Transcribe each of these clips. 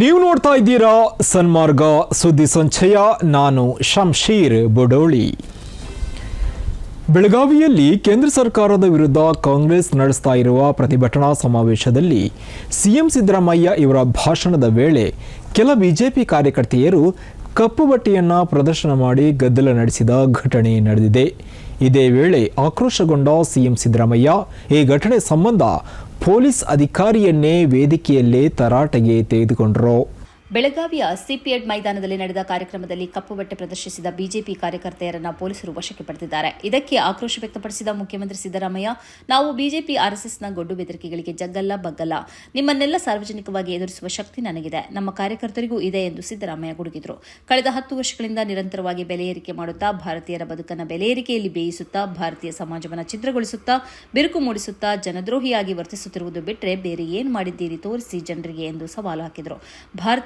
ನೀವು ನೋಡ್ತಾ ಇದ್ದೀರಾ ಸನ್ಮಾರ್ಗ ಸುದ್ದಿ ಸಂಚಯ, ನಾನು ಶಂಶೀರ್ ಬುಡೋಳಿ. ಬೆಳಗಾವಿಯಲ್ಲಿ ಕೇಂದ್ರ ಸರ್ಕಾರದ ವಿರುದ್ಧ ಕಾಂಗ್ರೆಸ್ ನಡೆಸ್ತಾ ಇರುವ ಪ್ರತಿಭಟನಾ ಸಮಾವೇಶದಲ್ಲಿ ಸಿಎಂ ಸಿದ್ದರಾಮಯ್ಯ ಇವರ ಭಾಷಣದ ವೇಳೆ ಕೆಲ ಬಿಜೆಪಿ ಕಾರ್ಯಕರ್ತೆಯರು ಕಪ್ಪು ಬಟ್ಟೆಯನ್ನು ಪ್ರದರ್ಶನ ಮಾಡಿ ಗದ್ದಲ ನಡೆಸಿದ ಘಟನೆ ನಡೆದಿದೆ. ಇದೇ ವೇಳೆ ಆಕ್ರೋಶಗೊಂಡ ಸಿಎಂ ಸಿದ್ದರಾಮಯ್ಯ, ಈ ಘಟನೆ ಸಂಬಂಧ ಪೊಲೀಸ್ ಅಧಿಕಾರಿಯನ್ನೇ ವೇದಿಕೆಯಲ್ಲೇ ತರಾಟೆಗೆ ತೆಗೆದುಕೊಂಡರು. ಬೆಳಗಾವಿಯ ಸಿಪಿಎಡ್ ಮೈದಾನದಲ್ಲಿ ನಡೆದ ಕಾರ್ಯಕ್ರಮದಲ್ಲಿ ಕಪ್ಪು ಬಟ್ಟೆ ಪ್ರದರ್ಶಿಸಿದ ಬಿಜೆಪಿ ಕಾರ್ಯಕರ್ತೆಯರನ್ನು ಪೊಲೀಸರು ವಶಕ್ಕೆ ಪಡೆದಿದ್ದಾರೆ. ಇದಕ್ಕೆ ಆಕ್ರೋಶ ವ್ಯಕ್ತಪಡಿಸಿದ ಮುಖ್ಯಮಂತ್ರಿ ಸಿದ್ದರಾಮಯ್ಯ, ನಾವು ಬಿಜೆಪಿ ಆರ್ಎಸ್ಎಸ್ನ ಗೊಡ್ಡು ಬೆದರಿಕೆಗಳಿಗೆ ಜಗ್ಗಲ್ಲ, ಬಗ್ಗಲ್ಲ. ನಿಮ್ಮನ್ನೆಲ್ಲ ಸಾರ್ವಜನಿಕವಾಗಿ ಎದುರಿಸುವ ಶಕ್ತಿ ನನಗಿದೆ. ನಮ್ಮ ಕಾರ್ಯಕರ್ತರಿಗೂ ಇದೆ ಎಂದು ಸಿದ್ದರಾಮಯ್ಯ ಗುಡುಗಿದರು. ಕಳೆದ ಹತ್ತು ವರ್ಷಗಳಿಂದ ನಿರಂತರವಾಗಿ ಬೆಲೆ ಏರಿಕೆ ಮಾಡುತ್ತಾ, ಭಾರತೀಯರ ಬದುಕನ್ನು ಬೆಲೆ ಏರಿಕೆಯಲ್ಲಿ ಬೇಯಿಸುತ್ತಾ, ಭಾರತೀಯ ಸಮಾಜವನ್ನು ಛಿದ್ರಗೊಳಿಸುತ್ತಾ, ಬಿರುಕು ಮೂಡಿಸುತ್ತಾ, ಜನದ್ರೋಹಿಯಾಗಿ ವರ್ತಿಸುತ್ತಿರುವುದು ಬಿಟ್ಟರೆ ಬೇರೆ ಏನು ಮಾಡಿದ್ದೀರಿ? ತೋರಿಸಿ ಜನರಿಗೆ ಎಂದು ಸವಾಲು ಹಾಕಿದರು.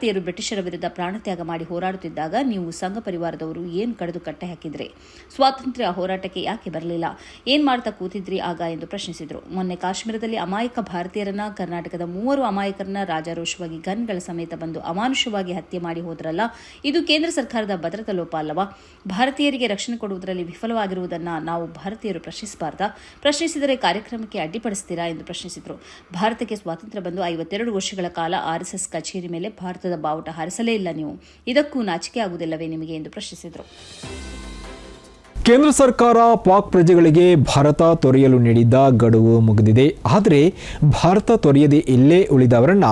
ಭಾರತೀಯರು ಬ್ರಿಟಿಷರ ವಿರುದ್ಧ ಪ್ರಾಣತ್ಯಾಗ ಮಾಡಿ ಹೋರಾಡುತ್ತಿದ್ದಾಗ ನೀವು ಸಂಘ ಪರಿವಾರದವರು ಏನು ಕಡಿದು ಕಟ್ಟೆ ಹಾಕಿದ್ರಿ? ಸ್ವಾತಂತ್ರ್ಯ ಹೋರಾಟಕ್ಕೆ ಯಾಕೆ ಬರಲಿಲ್ಲ? ಏನ್ ಮಾಡ್ತಾ ಕೂತಿದ್ರಿ ಆಗ ಎಂದು ಪ್ರಶ್ನಿಸಿದರು. ಮೊನ್ನೆ ಕಾಶ್ಮೀರದಲ್ಲಿ ಅಮಾಯಕ ಭಾರತೀಯರನ್ನ, ಕರ್ನಾಟಕದ ಮೂವರು ಅಮಾಯಕರನ್ನ ರಾಜಾರೋಷವಾಗಿ ಗನ್ಗಳ ಸಮೇತ ಬಂದು ಅಮಾನುಷವಾಗಿ ಹತ್ಯೆ ಮಾಡಿ ಹೋದ್ರಲ್ಲ, ಇದು ಕೇಂದ್ರ ಸರ್ಕಾರದ ಭದ್ರತಾ ಲೋಪ ಅಲ್ಲವಾ? ಭಾರತೀಯರಿಗೆ ರಕ್ಷಣೆ ಕೊಡುವುದರಲ್ಲಿ ವಿಫಲವಾಗಿರುವುದನ್ನ ನಾವು ಭಾರತೀಯರು ಪ್ರಶ್ನಿಸಬಾರ್ದ? ಪ್ರಶ್ನಿಸಿದರೆ ಕಾರ್ಯಕ್ರಮಕ್ಕೆ ಅಡ್ಡಿಪಡಿಸ್ತೀರಾ ಎಂದು ಪ್ರಶ್ನಿಸಿದರು. ಭಾರತಕ್ಕೆ ಸ್ವಾತಂತ್ರ್ಯ ಬಂದು ಐವತ್ತೆರಡು ವರ್ಷಗಳ ಕಾಲ ಆರ್ಎಸ್ಎಸ್ ಕಚೇರಿ ಮೇಲೆ ಭಾರತದ ಬಾವುಟ ಹಾರಿಸಲೇ ಇಲ್ಲ ನೀವು. ಇದಕ್ಕೂ ನಾಚಿಕೆ ಆಗುವುದಿಲ್ಲವೇ ನಿಮಗೆ ಎಂದು ಪ್ರಶ್ನಿಸಿದರು. ಕೇಂದ್ರ ಸರ್ಕಾರ ಪಾಕ್ ಪ್ರಜೆಗಳಿಗೆ ಭಾರತ ತೊರೆಯಲು ನೀಡಿದ್ದ ಗಡುವು ಮುಗಿದಿದೆ. ಆದರೆ ಭಾರತ ತೊರೆಯದೆ ಇಲ್ಲೇ ಉಳಿದವರನ್ನ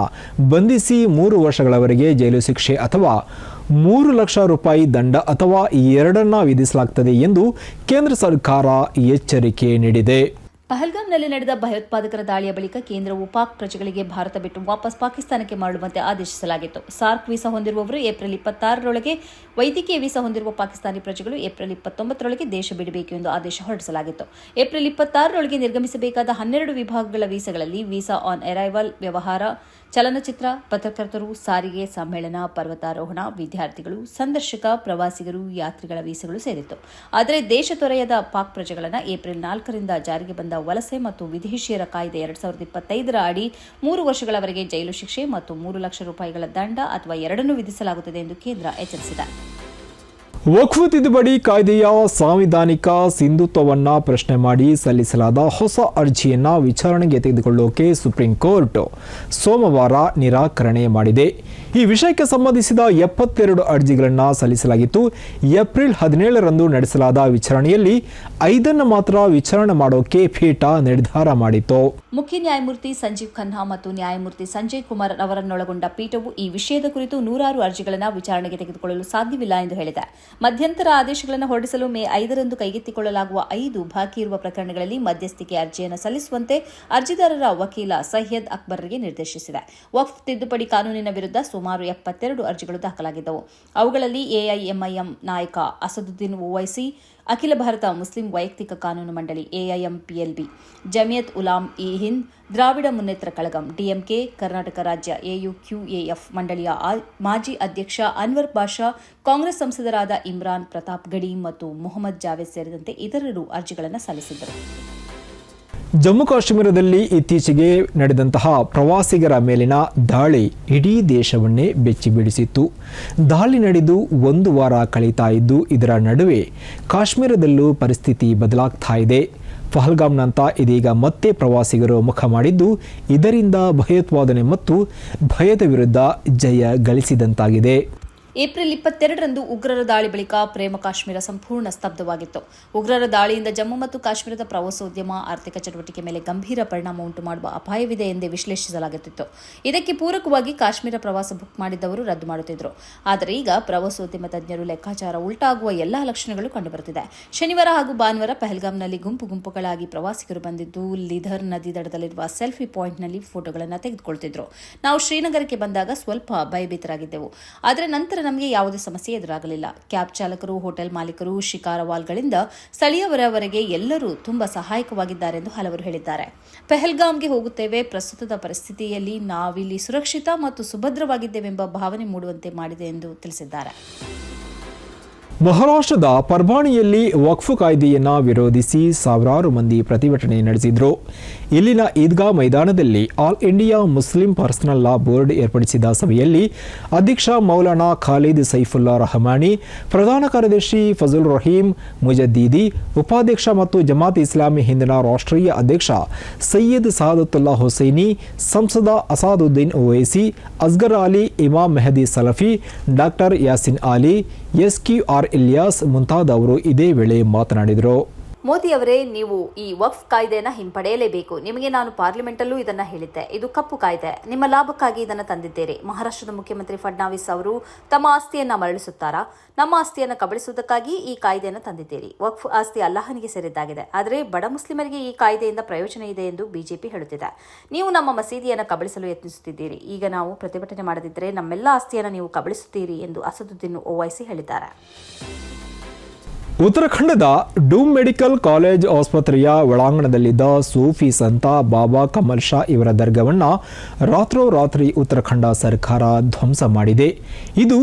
ಬಂಧಿಸಿ ಮೂರು ವರ್ಷಗಳವರೆಗೆ ಜೈಲು ಶಿಕ್ಷೆ ಅಥವಾ ಮೂರು ಲಕ್ಷ ರೂಪಾಯಿ ದಂಡ ಅಥವಾ ಎರಡನ್ನ ವಿಧಿಸಲಾಗುತ್ತದೆ ಎಂದು ಕೇಂದ್ರ ಸರ್ಕಾರ ಎಚ್ಚರಿಕೆ ನೀಡಿದೆ. ಪಹಲ್ಗಾಮ್ನಲ್ಲಿ ನಡೆದ ಭಯೋತ್ಪಾದಕರ ದಾಳಿಯ ಬಳಿಕ ಕೇಂದ್ರವು ಪಾಕ್ ಪ್ರಜೆಗಳಿಗೆ ಭಾರತ ಬಿಟ್ಟು ವಾಪಸ್ ಪಾಕಿಸ್ತಾನಕ್ಕೆ ಮರಳುವಂತೆ ಆದೇಶಿಸಲಾಗಿತ್ತು. ಸಾರ್ಕ್ ವೀಸಾ ಹೊಂದಿರುವವರು ಏಪ್ರಿಲ್ ಇಪ್ಪತ್ತಾರರೊಳಗೆ, ವೈದ್ಯಕೀಯ ವೀಸಾ ಹೊಂದಿರುವ ಪಾಕಿಸ್ತಾನಿ ಪ್ರಜೆಗಳು ಏಪ್ರಿಲ್ ಇಪ್ಪತ್ತೊಂಬತ್ತರೊಳಗೆ ದೇಶ ಬಿಡಬೇಕು ಎಂದು ಆದೇಶ ಹೊರಡಿಸಲಾಗಿತ್ತು. ಏಪ್ರಿಲ್ ಇಪ್ಪತ್ತಾರರೊಳಗೆ ನಿರ್ಗಮಿಸಬೇಕಾದ ಹನ್ನೆರಡು ವಿಭಾಗಗಳ ವೀಸಾಗಳಲ್ಲಿ ವೀಸಾ ಆನ್ ಅರೈವಲ್ ವ್ಯವಹಾರ ಚಲನಚಿತ್ರ ಪತ್ರಕರ್ತರು ಸಾರಿಗೆ ಸಮ್ಮೇಳನ ಪರ್ವತಾರೋಹಣ, ವಿದ್ಯಾರ್ಥಿಗಳು, ಸಂದರ್ಶಕ, ಪ್ರವಾಸಿಗರು, ಯಾತ್ರಿಗಳ ವೀಸಗಳು ಸೇರಿತ್ತು. ಆದರೆ ದೇಶ ತೊರೆಯದ ಪಾಕ್ ಪ್ರಜೆಗಳನ್ನು ಏಪ್ರಿಲ್ ನಾಲ್ಕರಿಂದ ಜಾರಿಗೆ ಬಂದ ವಲಸೆ ಮತ್ತು ವಿದೇಶಿಯರ ಕಾಯ್ದೆ ಎರಡ್ ಸಾವಿರದ ಇಪ್ಪತ್ತೈದರ ಅಡಿ ಮೂರು ವರ್ಷಗಳವರೆಗೆ ಜೈಲು ಶಿಕ್ಷೆ ಮತ್ತು ಮೂರು ಲಕ್ಷ ರೂಪಾಯಿಗಳ ದಂಡ ಅಥವಾ ಎರಡನ್ನೂ ವಿಧಿಸಲಾಗುತ್ತದೆ ಎಂದು ಕೇಂದ್ರ ಎಚ್ಚರಿಸಿದೆ. ವಕ್ಫ್ ತಿದ್ದುಪಡಿ ಕಾಯ್ದೆಯ ಸಾಂವಿಧಾನಿಕ ಸಿಂಧುತ್ವವನ್ನು ಪ್ರಶ್ನೆ ಮಾಡಿ ಸಲ್ಲಿಸಲಾದ ಹೊಸ ಅರ್ಜಿಯನ್ನು ವಿಚಾರಣೆಗೆ ತೆಗೆದುಕೊಳ್ಳೋಕೆ ಸುಪ್ರೀಂ ಕೋರ್ಟ್ ಸೋಮವಾರ ನಿರಾಕರಣೆ ಮಾಡಿದೆ. ಈ ವಿಷಯಕ್ಕೆ ಸಂಬಂಧಿಸಿದ ಎಪ್ಪತ್ತೆರಡು ಅರ್ಜಿಗಳನ್ನು ಸಲ್ಲಿಸಲಾಗಿತ್ತು. ಏಪ್ರಿಲ್ ಹದಿನೇಳರಂದು ನಡೆಸಲಾದ ವಿಚಾರಣೆಯಲ್ಲಿ ಐದನ್ನು ಮಾತ್ರ ವಿಚಾರಣೆ ಮಾಡೋಕೆ ಪೀಠ ನಿರ್ಧಾರ ಮಾಡಿತ್ತು. ಮುಖ್ಯ ನ್ಯಾಯಮೂರ್ತಿ ಸಂಜೀವ್ ಖನ್ನಾ ಮತ್ತು ನ್ಯಾಯಮೂರ್ತಿ ಸಂಜಯ್ ಕುಮಾರ್ ಅವರನ್ನೊಳಗೊಂಡ ಪೀಠವು ಈ ವಿಷಯದ ಕುರಿತು ನೂರಾರು ಅರ್ಜಿಗಳನ್ನು ವಿಚಾರಣೆಗೆ ತೆಗೆದುಕೊಳ್ಳಲು ಸಾಧ್ಯವಿಲ್ಲ ಎಂದು ಹೇಳಿದೆ. ಮಧ್ಯಂತರ ಆದೇಶಗಳನ್ನು ಹೊರಡಿಸಲು ಮೇ ಐದರಂದು ಕೈಗೆತ್ತಿಕೊಳ್ಳಲಾಗುವ ಐದು ಬಾಕಿ ಇರುವ ಪ್ರಕರಣಗಳಲ್ಲಿ ಮಧ್ಯಸ್ಥಿಕೆ ಅರ್ಜಿಯನ್ನು ಸಲ್ಲಿಸುವಂತೆ ಅರ್ಜಿದಾರರ ವಕೀಲ ಸೈಯದ್ ಅಕ್ಬರ್ಗೆ ನಿರ್ದೇಶಿಸಿದೆ. ವಕ್ಫ್ ತಿದ್ದುಪಡಿ ಕಾನೂನಿನ ವಿರುದ್ಧ ಸುಮಾರು ಎಪ್ಪತ್ತೆರಡು ಅರ್ಜಿಗಳು ದಾಖಲಾಗಿದ್ದವು. ಅವುಗಳಲ್ಲಿ ಎಐಎಂಐಎಂ ನಾಯಕ ಅಸದುದ್ದೀನ್ ಓವೈಸಿ ಅಖಿಲ ಭಾರತ ಮುಸ್ಲಿಂ ವೈಯಕ್ತಿಕ ಕಾನೂನು ಮಂಡಳಿ ಎಐಎಂಪಿಎಲ್ಬಿ, ಜಮಿಯತ್ ಉಲಾಂ ಇ ಹಿಂದ್, ದ್ರಾವಿಡ ಮುನ್ನೇತ್ರ ಕಳಗಂ, ಡಿಎಂಕೆ, ಕರ್ನಾಟಕ ರಾಜ್ಯ ಎಯುಕ್ಯೂಎಎಫ್ ಮಂಡಳಿಯ ಮಾಜಿ ಅಧ್ಯಕ್ಷ ಅನ್ವರ್ ಬಾಷಾ, ಕಾಂಗ್ರೆಸ್ ಸಂಸದರಾದ ಇಮ್ರಾನ್ ಪ್ರತಾಪ್ ಗಡಿ ಮತ್ತು ಮೊಹಮ್ಮದ್ ಜಾವೇದ್ ಸೇರಿದಂತೆ ಇತರರು ಅರ್ಜಿಗಳನ್ನು ಸಲ್ಲಿಸಿದ್ದರು. ಜಮ್ಮು ಕಾಶ್ಮೀರದಲ್ಲಿ ಇತ್ತೀಚೆಗೆ ನಡೆದಂತಹ ಪ್ರವಾಸಿಗರ ಮೇಲಿನ ದಾಳಿ ಇಡೀ ದೇಶವನ್ನೇ ಬೆಚ್ಚಿ ಬೀಳಿಸಿತ್ತು ದಾಳಿ ನಡೆದು ಒಂದು ವಾರ ಕಳೀತಾ ಇದ್ದು, ಇದರ ನಡುವೆ ಕಾಶ್ಮೀರದಲ್ಲೂ ಪರಿಸ್ಥಿತಿ ಬದಲಾಗ್ತಾ ಇದೆ. ಪಹಲ್ಗಾಮ್ನಂತ ಇದೀಗ ಮತ್ತೆ ಪ್ರವಾಸಿಗರು ಮುಖ ಮಾಡಿದ್ದು, ಇದರಿಂದ ಭಯೋತ್ಪಾದನೆ ಮತ್ತು ಭಯದ ವಿರುದ್ಧ ಜಯ ಗಳಿಸಿದಂತಾಗಿದೆ. ಏಪ್ರಿಲ್ ಇಪ್ಪತ್ತೆರಡರಂದು ಉಗ್ರರ ದಾಳಿ ಬಳಿಕ ಪ್ರೇಮ ಕಾಶ್ಮೀರ ಸಂಪೂರ್ಣ ಸ್ತಬ್ಧವಾಗಿತ್ತು. ಉಗ್ರರ ದಾಳಿಯಿಂದ ಜಮ್ಮು ಮತ್ತು ಕಾಶ್ಮೀರದ ಪ್ರವಾಸೋದ್ಯಮ ಆರ್ಥಿಕ ಚಟುವಟಿಕೆ ಮೇಲೆ ಗಂಭೀರ ಪರಿಣಾಮ ಉಂಟು ಮಾಡುವ ಅಪಾಯವಿದೆ ಎಂದೇ ವಿಶ್ಲೇಷಿಸಲಾಗುತ್ತಿತ್ತು. ಇದಕ್ಕೆ ಪೂರಕವಾಗಿ ಕಾಶ್ಮೀರ ಪ್ರವಾಸ ಬುಕ್ ಮಾಡಿದ್ದವರು ರದ್ದು ಮಾಡುತ್ತಿದ್ದರು ಆದರೆ ಈಗ ಪ್ರವಾಸೋದ್ಯಮ ತಜ್ಞರು ಲೆಕ್ಕಾಚಾರ ಉಲ್ಟಾಗುವ ಎಲ್ಲಾ ಲಕ್ಷಣಗಳು ಕಂಡುಬರುತ್ತಿದೆ. ಶನಿವಾರ ಹಾಗೂ ಭಾನುವಾರ ಪಹಲ್ಗಾಮ್ನಲ್ಲಿ ಗುಂಪು ಗುಂಪುಗಳಾಗಿ ಪ್ರವಾಸಿಗರು ಬಂದಿದ್ದು, ಲಿಧರ್ ನದಿ ದಡದಲ್ಲಿರುವ ಸೆಲ್ಫಿ ಪಾಯಿಂಟ್ನಲ್ಲಿ ಫೋಟೋಗಳನ್ನು ತೆಗೆದುಕೊಳ್ತಿದ್ರು. ನಾವು ಶ್ರೀನಗರಕ್ಕೆ ಬಂದಾಗ ಸ್ವಲ್ಪ ಭಯಭೀತರಾಗಿದ್ದೆವು. ಆದರೆ ನಂತರ ನಮಗೆ ಯಾವುದೇ ಸಮಸ್ಯೆ ಎದುರಾಗಲಿಲ್ಲ. ಕ್ಯಾಬ್ ಚಾಲಕರು, ಹೋಟೆಲ್ ಮಾಲೀಕರು ಶಿಕಾರವಾಲ್ಗಳಿಂದ ಸ್ಥಳೀಯವರವರೆಗೆ ಎಲ್ಲರೂ ತುಂಬಾ ಸಹಾಯಕವಾಗಿದ್ದಾರೆಂದು ಹಲವರು ಹೇಳಿದ್ದಾರೆ. ಪೆಹಲ್ಗಾಮ್ಗೆ ಹೋಗುತ್ತೇವೆ. ಪ್ರಸ್ತುತದ ಪರಿಸ್ಥಿತಿಯಲ್ಲಿ ನಾವಿಲ್ಲಿ ಸುರಕ್ಷಿತ ಮತ್ತು ಸುಭದ್ರವಾಗಿದ್ದೇವೆಂಬ ಭಾವನೆ ಮೂಡುವಂತೆ ಮಾಡಿದೆ ಎಂದು ತಿಳಿಸಿದ್ದಾರೆ. ಮಹಾರಾಷ್ಟ್ರದ ಪರ್ಬಾಣಿಯಲ್ಲಿ ವಕ್ಫು ಕಾಯ್ದೆಯನ್ನು ವಿರೋಧಿಸಿ ಸಾವಿರಾರು ಮಂದಿ ಪ್ರತಿಭಟನೆ ನಡೆಸಿದರು. ಇಲ್ಲಿನ ಈದ್ಗಾ ಮೈದಾನದಲ್ಲಿ All India Muslim Personal Law Board ಏರ್ಪಡಿಸಿದ ಸಭೆಯಲ್ಲಿ ಅಧ್ಯಕ್ಷ ಮೌಲಾನಾ ಖಾಲಿದ್ ಸೈಫುಲ್ಲಾ ರಹಮಾನಿ, ಪ್ರಧಾನ ಕಾರ್ಯದರ್ಶಿ ಫಜುಲ್ ರಹೀಂ, ಮುಜದ್ದೀದಿ, ಉಪಾಧ್ಯಕ್ಷ ಮತ್ತು ಜಮಾತ್ ಇಸ್ಲಾಮಿ ಹಿಂದಿನ ರಾಷ್ಟ್ರೀಯ ಅಧ್ಯಕ್ಷ ಸಯ್ಯದ್ ಸಾದತ್ತುಲ್ಲಾ ಹುಸೈನಿ, ಸಂಸದ Asaduddin Owaisi, Asghar Ali, Imam Mehdi Salafi, doctor Yasin Ali S Q R Ilyas ಮುಂತಾದವರು ಇದೇ ವೇಳೆ ಮಾತನಾಡಿದರು. ಮೋದಿ ಅವರೇ ನೀವು ಈ ವಕ್ಫ್ ಕಾಯ್ದೆನ ಹಿಂಪಡೆಯಲೇಬೇಕು. ನಿಮಗೆ ನಾನು ಪಾರ್ಲಿಮೆಂಟಲ್ಲೂ ಇದನ್ನ ಹೇಳಿದ್ದೆ. ಇದು ಕಪ್ಪು ಕಾಯ್ದೆ. ನಿಮ್ಮ ಲಾಭಕ್ಕಾಗಿ ಇದನ್ನು ತಂದಿದ್ದೀರಿ. ಮಹಾರಾಷ್ಟ್ರದ ಮುಖ್ಯಮಂತ್ರಿ ಫಡ್ನಾವಿಸ್ ಅವರು ತಮ್ಮ ಆಸ್ತಿಯನ್ನ ಮರಳಿಸುತ್ತಾರಾ? ನಮ್ಮ ಆಸ್ತಿಯನ್ನು ಕಬಳಿಸುವುದಕ್ಕಾಗಿ ಈ ಕಾಯ್ದೆಯನ್ನು ತಂದಿದ್ದೀರಿ. ವಕ್ಫ್ ಆಸ್ತಿ ಅಲ್ಲಾಹನಿಗೆ ಸೇರಿದ್ದಾಗಿದೆ. ಆದರೆ ಬಡ ಮುಸ್ಲಿಮರಿಗೆ ಈ ಕಾಯ್ದೆಯಿಂದ ಪ್ರಯೋಜನ ಇದೆ ಎಂದು ಬಿಜೆಪಿ ಹೇಳುತ್ತಿದೆ. ನೀವು ನಮ್ಮ ಮಸೀದಿಯನ್ನು ಕಬಳಿಸಲು ಯತ್ನಿಸುತ್ತಿದ್ದೀರಿ. ಈಗ ನಾವು ಪ್ರತಿಭಟನೆ ಮಾಡದಿದ್ದರೆ ನಮ್ಮೆಲ್ಲ ಆಸ್ತಿಯನ್ನು ನೀವು ಕಬಳಿಸುತ್ತೀರಿ ಎಂದು ಅಸದುದ್ದೀನ್ ಓವೈಸಿ ಹೇಳಿದ್ದಾರೆ. ಉತ್ತರಾಖಂಡದ ಡೂಮ್ ಮೆಡಿಕಲ್ ಕಾಲೇಜ್ ಆಸ್ಪತ್ರೆಯ ಒಳಾಂಗಣದಲ್ಲಿದ್ದ ಸೂಫಿ ಸಂತ ಬಾಬಾ ಕಮಲ್ ಶಾ ಇವರ ದರ್ಗವನ್ನು ರಾತ್ರೋರಾತ್ರಿ ಉತ್ತರಾಖಂಡ ಸರ್ಕಾರ ಧ್ವಂಸ ಮಾಡಿದೆ. ಇದು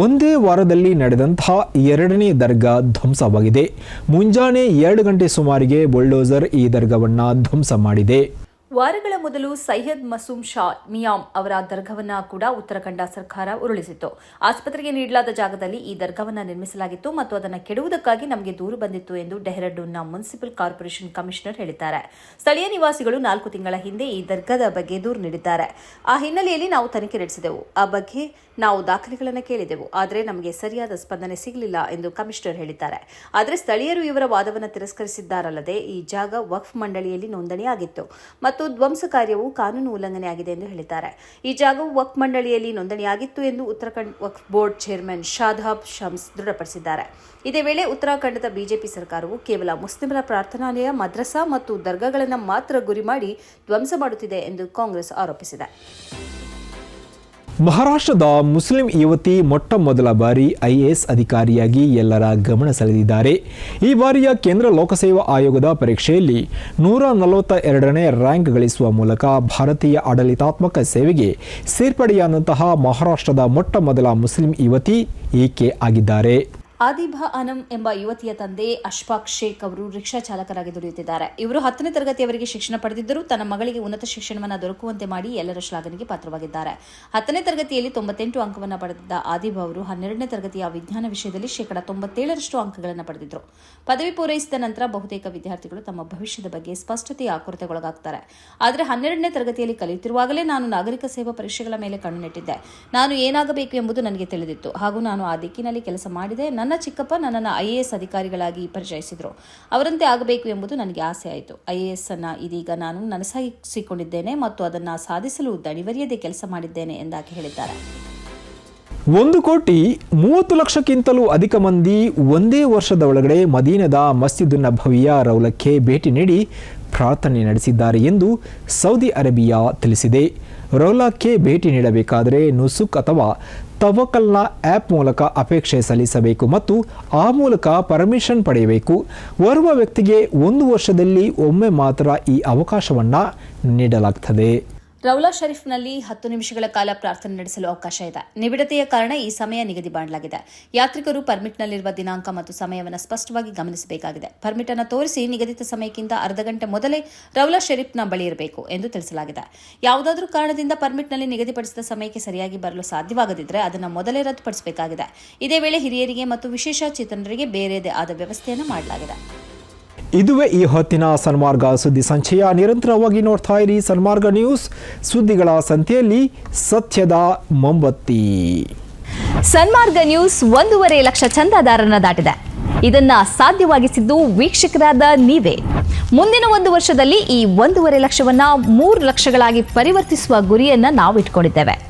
ಒಂದೇ ವಾರದಲ್ಲಿ ನಡೆದಂತಹ ಎರಡನೇ ದರ್ಗಾ ಧ್ವಂಸವಾಗಿದೆ. ಮುಂಜಾನೆ ಎರಡು ಗಂಟೆ ಸುಮಾರಿಗೆ ಬುಲ್ಡೋಸರ್ ಈ ದರ್ಗವನ್ನು ಧ್ವಂಸ ಮಾಡಿದೆ. ವಾರಗಳ ಮೊದಲು ಸೈಯದ್ ಮಸೂಮ್ ಶಾ ಮಿಯಾಂ ಅವರ ದರ್ಗವನ್ನ ಕೂಡ ಉತ್ತರಾಖಂಡ ಸರ್ಕಾರ ಉರುಳಿಸಿತ್ತು. ಆಸ್ಪತ್ರೆಗೆ ನೀಡಲಾದ ಜಾಗದಲ್ಲಿ ಈ ದರ್ಗವನ್ನ ನಿರ್ಮಿಸಲಾಗಿತ್ತು ಮತ್ತು ಅದನ್ನು ಕೆಡುವುದಕ್ಕಾಗಿ ನಮಗೆ ದೂರು ಬಂದಿತ್ತು ಎಂದು ಡೆಹ್ರಾಡೂನ್ನ ಮುನ್ಸಿಪಲ್ ಕಾರ್ಪೊರೇಷನ್ ಕಮಿಷನರ್ ಹೇಳಿದ್ದಾರೆ. ಸ್ಥಳೀಯ ನಿವಾಸಿಗಳು ನಾಲ್ಕು ತಿಂಗಳ ಹಿಂದೆ ಈ ದರ್ಗದ ಬಗ್ಗೆ ದೂರು ನೀಡಿದ್ದಾರೆ. ಆ ಹಿನ್ನೆಲೆಯಲ್ಲಿ ನಾವು ತನಿಖೆ ನಡೆಸಿದೆವು. ಆ ಬಗ್ಗೆ ನಾವು ದಾಖಲೆಗಳನ್ನು ಕೇಳಿದೆವು. ಆದರೆ ನಮಗೆ ಸರಿಯಾದ ಸ್ಪಂದನೆ ಸಿಗಲಿಲ್ಲ ಎಂದು ಕಮಿಷನರ್ ಹೇಳಿದ್ದಾರೆ. ಆದರೆ ಸ್ಥಳೀಯರು ಇವರ ವಾದವನ್ನು ತಿರಸ್ಕರಿಸಿದ್ದಾರಲ್ಲದೆ ಈ ಜಾಗ ವಕ್ಫ್ ಮಂಡಳಿಯಲ್ಲಿ ನೋಂದಣಿಯಾಗಿತ್ತು. ಮತ್ತು ಧ್ವಂಸ ಕಾರ್ಯವು ಕಾನೂನು ಉಲ್ಲಂಘನೆಯಾಗಿದೆ ಎಂದು ಹೇಳಿದ್ದಾರೆ. ಈ ಜಾಗವು ವಕ್ಫ್ ಮಂಡಳಿಯಲ್ಲಿ ನೋಂದಣಿಯಾಗಿತ್ತು ಎಂದು ಉತ್ತರಾಖಂಡ್ ವಕ್ಫ್ ಬೋರ್ಡ್ ಚೇರ್ಮನ್ ಶಾದಾಬ್ ಶಮ್ಸ್ ದೃಢಪಡಿಸಿದ್ದಾರೆ. ಇದೇ ವೇಳೆ ಉತ್ತರಾಖಂಡದ ಬಿಜೆಪಿ ಸರ್ಕಾರವು ಕೇವಲ ಮುಸ್ಲಿಮರ ಪ್ರಾರ್ಥನಾಲಯ, ಮದ್ರಸಾ ಮತ್ತು ದರ್ಗಾಗಳನ್ನು ಮಾತ್ರ ಗುರಿ ಮಾಡಿ ಧ್ವಂಸ ಮಾಡುತ್ತಿದೆ ಎಂದು ಕಾಂಗ್ರೆಸ್ ಆರೋಪಿಸಿದೆ. ಮಹಾರಾಷ್ಟ್ರದ ಮುಸ್ಲಿಂ ಯುವತಿ ಮೊಟ್ಟ ಮೊದಲ ಬಾರಿ ಐಎಎಸ್ ಅಧಿಕಾರಿಯಾಗಿ ಎಲ್ಲರ ಗಮನ ಸೆಳೆದಿದ್ದಾರೆ. ಈ ಬಾರಿಯ ಕೇಂದ್ರ ಲೋಕಸೇವಾ ಆಯೋಗದ ಪರೀಕ್ಷೆಯಲ್ಲಿ ನೂರ ನಲವತ್ತ ಎರಡನೇ ರ್ಯಾಂಕ್ ಗಳಿಸುವ ಮೂಲಕ ಭಾರತೀಯ ಆಡಳಿತಾತ್ಮಕ ಸೇವೆಗೆ ಸೇರ್ಪಡೆಯಾದಂತಹ ಮಹಾರಾಷ್ಟ್ರದ ಮೊಟ್ಟ ಮೊದಲ ಮುಸ್ಲಿಂ ಯುವತಿ ಈಕೆ ಆಗಿದ್ದಾರೆ. ಆದಿಭಾ ಅನಂ ಎಂಬ ಯುವತಿಯ ತಂದೆ ಅಶ್ಫಾಕ್ ಶೇಖ್ ಅವರು ರಿಕ್ಷಾ ಚಾಲಕರಾಗಿ ದುಡಿಯುತ್ತಿದ್ದಾರೆ. ಇವರು ಹತ್ತನೇ ತರಗತಿಯವರೆಗೆ ಶಿಕ್ಷಣ ಪಡೆದಿದ್ದರೂ ತನ್ನ ಮಗಳಿಗೆ ಉನ್ನತ ಶಿಕ್ಷಣವನ್ನು ದೊರಕುವಂತೆ ಮಾಡಿ ಎಲ್ಲರ ಶ್ಲಾಘನೆಗೆ ಪಾತ್ರವಾಗಿದ್ದಾರೆ. ಹತ್ತನೇ ತರಗತಿಯಲ್ಲಿ ತೊಂಬತ್ತೆಂಟು ಅಂಕವನ್ನು ಪಡೆದಿದ್ದ ಆದಿಭಾ ಅವರು ಹನ್ನೆರಡನೇ ತರಗತಿಯ ವಿಜ್ಞಾನ ವಿಷಯದಲ್ಲಿ ಶೇಕಡಾ ತೊಂಬತ್ತೇಳರಷ್ಟು ಅಂಕಗಳನ್ನು ಪಡೆದಿದ್ದರು ಪದವಿ ಪೂರೈಸಿದ ನಂತರ ಬಹುತೇಕ ವಿದ್ಯಾರ್ಥಿಗಳು ತಮ್ಮ ಭವಿಷ್ಯದ ಬಗ್ಗೆ ಸ್ಪಷ್ಟತೆಯ ಆಕುರತೆಗೊಳಗಾಗ್ತಾರೆ ಆದರೆ ಹನ್ನೆರಡನೇ ತರಗತಿಯಲ್ಲಿ ಕಲಿಯುತ್ತಿರುವಾಗಲೇ ನಾನು ನಾಗರಿಕ ಸೇವಾ ಪರೀಕ್ಷೆಗಳ ಮೇಲೆ ಕಣ್ಣು ನಾನು ಏನಾಗಬೇಕು ಎಂಬುದು ನನಗೆ ತಿಳಿದಿತ್ತು. ಹಾಗೂ ನಾನು ಆ ದಿಕ್ಕಿನಲ್ಲಿ ಕೆಲಸ ಮಾಡಿದೆ. ನನ್ನ ಚಿಕ್ಕಪ್ಪ ನನ್ನನ್ನು ಐ ಎ ಅಧಿಕಾರಿಗಳಾಗಿ ಪರಿಚಯಿಸಿದರು. ಅವರಂತೆ ಆಗಬೇಕು ಎಂಬುದು ನನಗೆ ಆಸೆ ಆಯಿತು. ಐ ಎ ಅನ್ನು ಇದೀಗ ನಾನು ನನಸಾಗಿಸಿಕೊಂಡಿದ್ದೇನೆ ಮತ್ತು ಅದನ್ನು ಸಾಧಿಸಲು ದಣಿವರಿಯದೆ ಕೆಲಸ ಮಾಡಿದ್ದೇನೆ ಎಂದಾಗಿ ಹೇಳಿದ್ದಾರೆ. ಒಂದು ಕೋಟಿ ಮೂವತ್ತು ಲಕ್ಷಕ್ಕಿಂತಲೂ ಅಧಿಕ ಮಂದಿ ಒಂದೇ ವರ್ಷದ ಒಳಗಡೆ ಮದೀನದ ಮಸ್ಜಿದ್ ನಭವಿಯ ರೌಲಕ್ಕೆ ಭೇಟಿ ನೀಡಿ ಪ್ರಾರ್ಥನೆ ನಡೆಸಿದ್ದಾರೆ ಎಂದು ಸೌದಿ ಅರೇಬಿಯಾ ತಿಳಿಸಿದೆ. ರೌಲಾಕ್ಕೆ ಭೇಟಿ ನೀಡಬೇಕಾದರೆ ನುಸುಕ್ ಅಥವಾ ತವಕಲ್ನ ಆ್ಯಪ್ ಮೂಲಕ ಅಪೇಕ್ಷೆ ಸಲ್ಲಿಸಬೇಕು ಮತ್ತು ಆ ಮೂಲಕ ಪರ್ಮಿಷನ್ ಪಡೆಯಬೇಕು. ಓರ್ವ ವ್ಯಕ್ತಿಗೆ ಒಂದು ವರ್ಷದಲ್ಲಿ ಒಮ್ಮೆ ಮಾತ್ರ ಈ ಅವಕಾಶವನ್ನು ನೀಡಲಾಗ್ತದೆ. ರೌಲಾ ಶರೀಫ್ನಲ್ಲಿ ಹತ್ತು ನಿಮಿಷಗಳ ಕಾಲ ಪ್ರಾರ್ಥನೆ ನಡೆಸಲು ಅವಕಾಶ ಇದೆ. ನಿಬಿಡತೆಯ ಕಾರಣ ಈ ಸಮಯ ನಿಗದಿ ಮಾಡಲಾಗಿದೆ ಯಾತ್ರಿಕರು ಪರ್ಮಿಟ್ನಲ್ಲಿರುವ ದಿನಾಂಕ ಮತ್ತು ಸಮಯವನ್ನು ಸ್ಪಷ್ಟವಾಗಿ ಗಮನಿಸಬೇಕಾಗಿದೆ. ಪರ್ಮಿಟ್ ಅನ್ನು ತೋರಿಸಿ ನಿಗದಿತ ಸಮಯಕ್ಕಿಂತ ಅರ್ಧ ಗಂಟೆ ಮೊದಲೇ ರೌಲಾ ಶರೀಫ್ನ ಬಳಿ ಇರಬೇಕು ಎಂದು ತಿಳಿಸಲಾಗಿದೆ. ಯಾವುದಾದರೂ ಕಾರಣದಿಂದ ಪರ್ಮಿಟ್ನಲ್ಲಿ ನಿಗದಿಪಡಿಸಿದ ಸಮಯಕ್ಕೆ ಸರಿಯಾಗಿ ಬರಲು ಸಾಧ್ಯವಾಗದಿದ್ದರೆ ಅದನ್ನು ಮೊದಲೇ ರದ್ದುಪಡಿಸಬೇಕಾಗಿದೆ. ಇದೇ ವೇಳೆ ಹಿರಿಯರಿಗೆ ಮತ್ತು ವಿಶೇಷ ಚೇತನರಿಗೆ ಬೇರೆಯದೇ ಆದ ವ್ಯವಸ್ಥೆಯನ್ನು ಮಾಡಲಾಗಿದೆ. ಇದುವೇ ಈ ಹೊತ್ತಿನ ಸನ್ಮಾರ್ಗ ಸುದ್ದಿ ಸಂಚಯ. ನಿರಂತರವಾಗಿ ನೋಡ್ತಾ ಇರಿ ಸನ್ಮಾರ್ಗ ನ್ಯೂಸ್. ಸುದ್ದಿಗಳ ಸಂತೆಯಲ್ಲಿ ಸತ್ಯದ ಮೊಂಬತ್ತಿ. ಸನ್ಮಾರ್ಗ ನ್ಯೂಸ್ ಒಂದೂವರೆ ಲಕ್ಷ ಚಂದಾದಾರರನ್ನ ದಾಟಿದೆ. ಇದನ್ನ ಸಾಧ್ಯವಾಗಿಸಿದ್ದು ವೀಕ್ಷಕರಾದ ನೀವೇ. ಮುಂದಿನ ಒಂದು ವರ್ಷದಲ್ಲಿ ಈ ಒಂದೂವರೆ ಲಕ್ಷವನ್ನ ಮೂರು ಲಕ್ಷಗಳಾಗಿ ಪರಿವರ್ತಿಸುವ ಗುರಿಯನ್ನ ನಾವು ಇಟ್ಕೊಂಡಿದ್ದೇವೆ